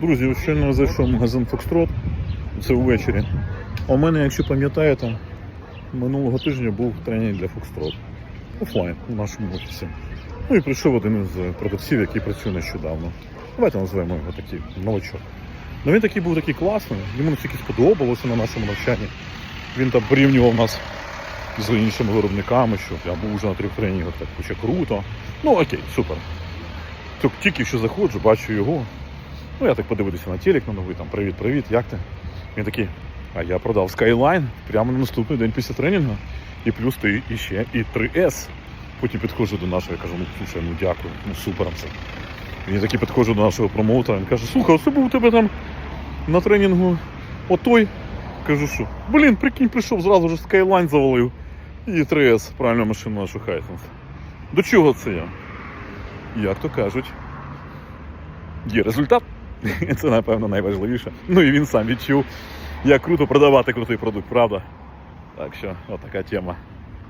Друзі, щойно зайшов в магазин Foxtrot, це ввечері. А у мене, якщо пам'ятаєте, минулого тижня був тренінг для Foxtrot. Офлайн у нашому офісі. Ну і прийшов один із продавців, який працює нещодавно. Давайте назвемо його такий новачок. Ну він такий був такий класний, йому настільки сподобалося на нашому навчанні. Він там порівнював нас з іншими виробниками, що я був вже на трьох тренінгах, так хоча круто. Ну окей, супер. Тільки що заходжу, бачу його. Ну, я так подивитися на телек на новий, там привіт, привіт, як ти? Він такий, а я продав Skyline прямо на наступний день після тренінгу. І плюс ти іще і 3S. Потім підходжу до нашого, я кажу, ну слушай, ну дякую, ну супер це. Він такий підходжу до нашого промоутера, він каже, слухай, оце був у тебе там на тренінгу отой. Кажу, що, блін, прикинь, прийшов, зразу ж Skyline завалив. І 3S, правильно машину нашу Хайсенс. До чого це я? Як то кажуть, є результат. Це, напевно, найважливіше. Ну і він сам відчув, як круто продавати крутий продукт, правда? Так що, от така тема.